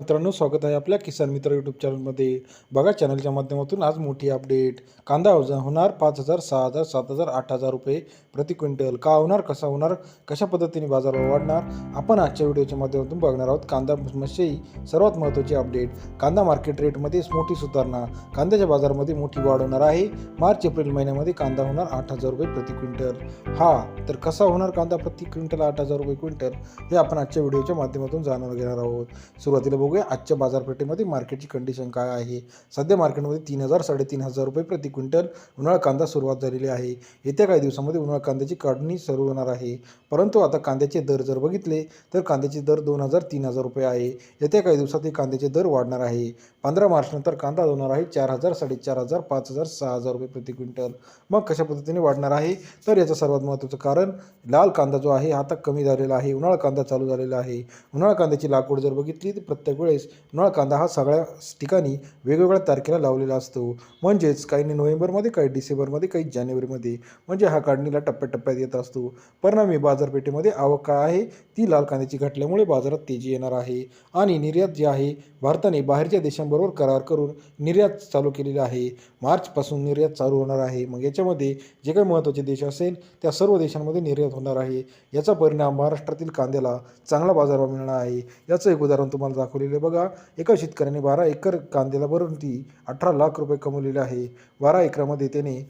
मित्रांनो स्वागत आहे आपल्या किसान मित्र यूट्यूब चॅनलमध्ये बघा चॅनलच्या माध्यमातून आज मोठी अपडेट कांदा वजन होणार पाच हजार सहा हजार सात हजार आठ हजार रुपये प्रति क्विंटल. का होणार कसा होणार कशा पद्धतीने बाजारभाव वाढणार आपण आजच्या व्हिडिओच्या माध्यमातून बघणार आहोत. कांदा मशाई सर्वात महत्त्वाची अपडेट कांदा मार्केट रेटमध्ये मोठी सुधारणा. कांद्याच्या बाजारामध्ये मोठी वाढ होणार आहे. मार्च एप्रिल महिन्यामध्ये कांदा होणार आठ हजार रुपये प्रति क्विंटल. हा तर कसा होणार कांदा प्रति क्विंटल आठ हजार रुपये क्विंटल हे आपण आजच्या व्हिडिओच्या माध्यमातून जाणून घेणार आहोत. सुरुवातीला बघूया आजच्या बाजारपेठेमध्ये मार्केटची कंडिशन काय आहे? सध्या मार्केटमध्ये तीन हजार साडेतीन हजार रुपये प्रति क्विंटल उन्हाळा कांदा सुरुवात झालेली आहे. येत्या काही दिवसामध्ये उन्हाळा कांद्याची काढणी सुरू होणार आहे. परंतु आता कांद्याचे दर जर बघितले तर कांद्याचे दर दोन हजार तीन हजार रुपये आहे. येत्या काही दिवसात हे कांद्याचे दर वाढणार आहे. पंधरा मार्चनंतर कांदा होणार आहे चार हजार साडेचार हजार पाच हजार सहा हजार रुपये प्रति क्विंटल. मग कशा पद्धतीने वाढणार आहे? तर याचं सर्वात महत्त्वाचं कारण लाल कांदा जो आहे हा आता कमी झालेला आहे. उन्हाळा कांदा चालू झालेला आहे. उन्हाळा कांद्याची लागवड जर बघितली तर प्रत्येक वेळेस नळकांदा कांदा हा सगळ्या ठिकाणी वेगवेगळ्या तारखेला लावलेला असतो. म्हणजेच काहींनी नोव्हेंबरमध्ये काही डिसेंबरमध्ये काही जानेवारीमध्ये. म्हणजे हा काढणीला टप्प्याटप्प्यात येत असतो. परिणामी बाजारपेठेमध्ये आवक काय आहे? ती लाल कांद्याची घटल्यामुळे बाजारात तेजी येणार आहे. आणि निर्यात जी आहे भारताने बाहेरच्या देशांबरोबर करार करून निर्यात चालू केलेली आहे. मार्चपासून निर्यात चालू होणार आहे. मग याच्यामध्ये जे काही महत्त्वाचे देश असेल त्या सर्व देशांमध्ये निर्यात होणार आहे. याचा परिणाम महाराष्ट्रातील कांद्याला चांगला बाजारभाव मिळणार आहे. याचं एक उदाहरण तुम्हाला दाखवले आहे. बघा एका शेतकऱ्याने बारा एकर कांद्याला भरून ती अठरा लाख रुपये कमवलेले आहे. बारा एकरामध्ये त्याने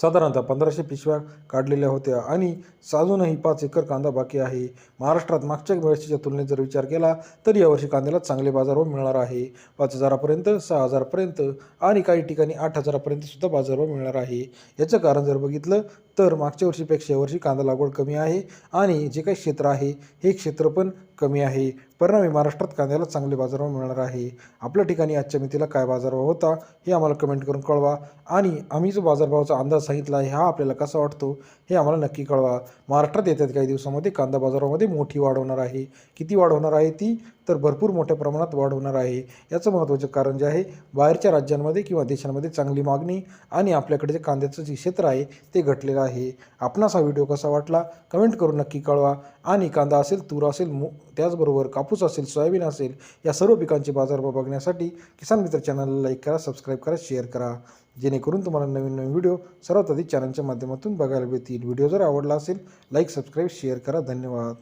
साधारणतः पंधराशे पिशव्या काढलेल्या होत्या आणि अजूनही पाच एकर कांदा बाकी आहे. महाराष्ट्रात मागच्या वर्षीच्या तुलनेत जर विचार केला तर यावर्षी कांद्याला चांगले बाजारभाव मिळणार आहे. पाच हजारापर्यंत सहा हजारापर्यंत आणि काही ठिकाणी आठ हजारापर्यंत सुद्धा बाजारभाव मिळणार आहे. याचं कारण जर बघितलं तर मागच्या वर्षीपेक्षा यावर्षी कांदा लागवड कमी आहे आणि जे काही क्षेत्र आहे हे क्षेत्र पण कमी आहे. परिणामी महाराष्ट्रात कांद्याला चांगले बाजारभाव मिळणार आहे. आपल्या ठिकाणी आजच्या मितीला काय बाजारभाव होता हे आम्हाला कमेंट करून कळवा. आणि आम्ही जो बाजारभावाचा अंदाज सांगितला आहे हा आपल्याला कसा वाटतो हे आम्हाला नक्की कळवा. महाराष्ट्रात येतात काही दिवसामध्ये कांदा बाजारामध्ये मोठी वाढ होणार आहे. किती वाढ होणार आहे ती तर भरपूर मोठ्या प्रमाणात वाढ होणार आहे. याचं महत्त्वाचं कारण जे आहे बाहेरच्या राज्यांमध्ये किंवा देशांमध्ये चांगली मागणी आणि आपल्याकडे जे कांद्याचं जे क्षेत्र आहे ते घटलेलं आहे. आपणास हा व्हिडिओ कसा वाटला? कमेंट करून नक्की कळवा. आणि कांदा असेल तूर असेल मु त्याचबरोबर कापूस असेल सोयाबीन असेल या सर्व पिकांचे बाजारभाव बघण्यासाठी किसान मित्र चॅनलला लाईक करा सबस्क्राईब करा शेअर करा. जेणेकरून तुम्हाला नवीन नवीन व्हिडिओ सर्वात आधी चॅनलच्या माध्यमातून बघायला मिळतील. व्हिडिओ जर आवडला असेल लाईक सबस्क्राईब शेअर करा. धन्यवाद.